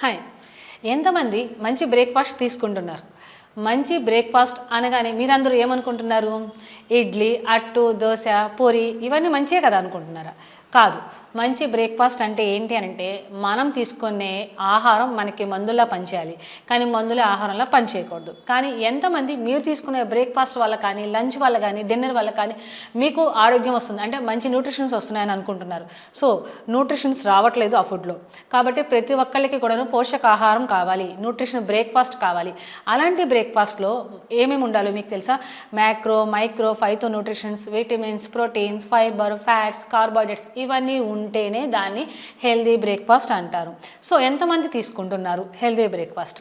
Hi. ఎంతమంది మంచి breakfast తీసుకుంటున్నారు? మంచి బ్రేక్ఫాస్ట్ అనగానే మీరందరూ ఏమనుకుంటున్నారు? ఇడ్లీ అట్టు దోశ పూరి ఇవన్నీ మంచివే కదా అనుకుంటున్నారా? కాదు మంచి బ్రేక్ఫాస్ట్ అంటే ఏంటి అని అంటే మనం తీసుకునే ఆహారం మనకి మందులా పనిచేయాలి. కానీ మందులే ఆహారంలా పనిచేయకూడదు. కానీ ఎంతమంది మీరు తీసుకునే బ్రేక్ఫాస్ట్ వల్ల కానీ లంచ్ వల్ల కానీ డిన్నర్ వల్ల కానీ మీకు ఆరోగ్యం వస్తుంది. అంటే మంచి న్యూట్రిషన్స్ వస్తున్నాయని అనుకుంటున్నారు. సో న్యూట్రిషన్స్ రావట్లేదు ఆ ఫుడ్లో. కాబట్టి ప్రతి ఒక్కళ్ళకి కూడాను పోషకాహారం కావాలి న్యూట్రిషన్ బ్రేక్ఫాస్ట్ కావాలి. అలాంటి బ్రేక్ బ్రేక్ఫాస్ట్లో ఏమేమి ఉండాలో మీకు తెలుసా? Macro micro ఫైతో nutritions vitamins proteins fibre fats carbohydrates ఇవన్నీ ఉంటేనే దాన్ని హెల్దీ బ్రేక్ఫాస్ట్ అంటారు. సో ఎంతమంది తీసుకుంటున్నారు హెల్దీ బ్రేక్ఫాస్ట్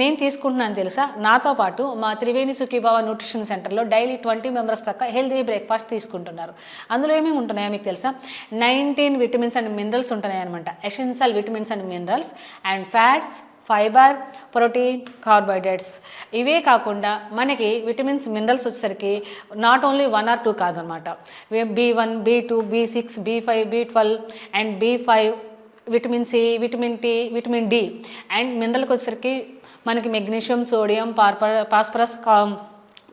నేను తీసుకుంటున్నాను తెలుసా? నాతో పాటు మా త్రివేణి సుఖీభావ న్యూట్రిషన్ సెంటర్లో డైలీ ట్వంటీ మెంబర్స్ దాకా హెల్దీ బ్రేక్ఫాస్ట్ తీసుకుంటున్నారు. అందులో ఏమేమి ఉంటున్నాయో మీకు తెలుసా? నైన్టీన్ విటమిన్స్ అండ్ మినరల్స్ ఉంటున్నాయి అనమాట essential vitamins and minerals and fats fibre protein carbohydrates. ఇవే కాకుండా మనకి విటమిన్స్ మినరల్స్ వచ్చేసరికి not only one or two కాదనమాట. B one B two B six B five B twelve and B five vitamin C vitamin T vitamin D and మినరల్కి వచ్చేసరికి మనకి magnesium sodium పార్ప phosphorus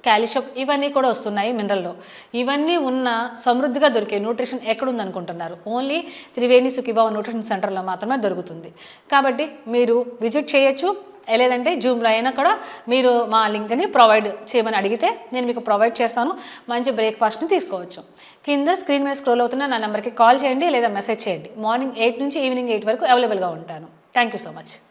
calcium ఇవన్నీ కూడా వస్తున్నాయి మినరల్లో. ఇవన్నీ ఉన్న సమృద్ధిగా దొరికే న్యూట్రిషన్ ఎక్కడుందనుకుంటున్నారు? ఓన్లీ త్రివేణి సుఖీభావ న్యూట్రిషన్ సెంటర్లో మాత్రమే దొరుకుతుంది. కాబట్టి మీరు విజిట్ చేయొచ్చు. లేదంటే జూమ్లో అయినా కూడా మీరు మా లింక్ని ప్రొవైడ్ చేయమని అడిగితే నేను మీకు ప్రొవైడ్ చేస్తాను. మంచి బ్రేక్ఫాస్ట్ని తీసుకోవచ్చు. కింద స్క్రీన్ మీద స్క్రోల్ అవుతున్న నా నెంబర్కి కాల్ చేయండి లేదా మెసేజ్ చేయండి. మార్నింగ్ ఎయిట్ నుంచి ఈవినింగ్ ఎయిట్ వరకు అవైలబుల్గా ఉంటాను. Thank you so much.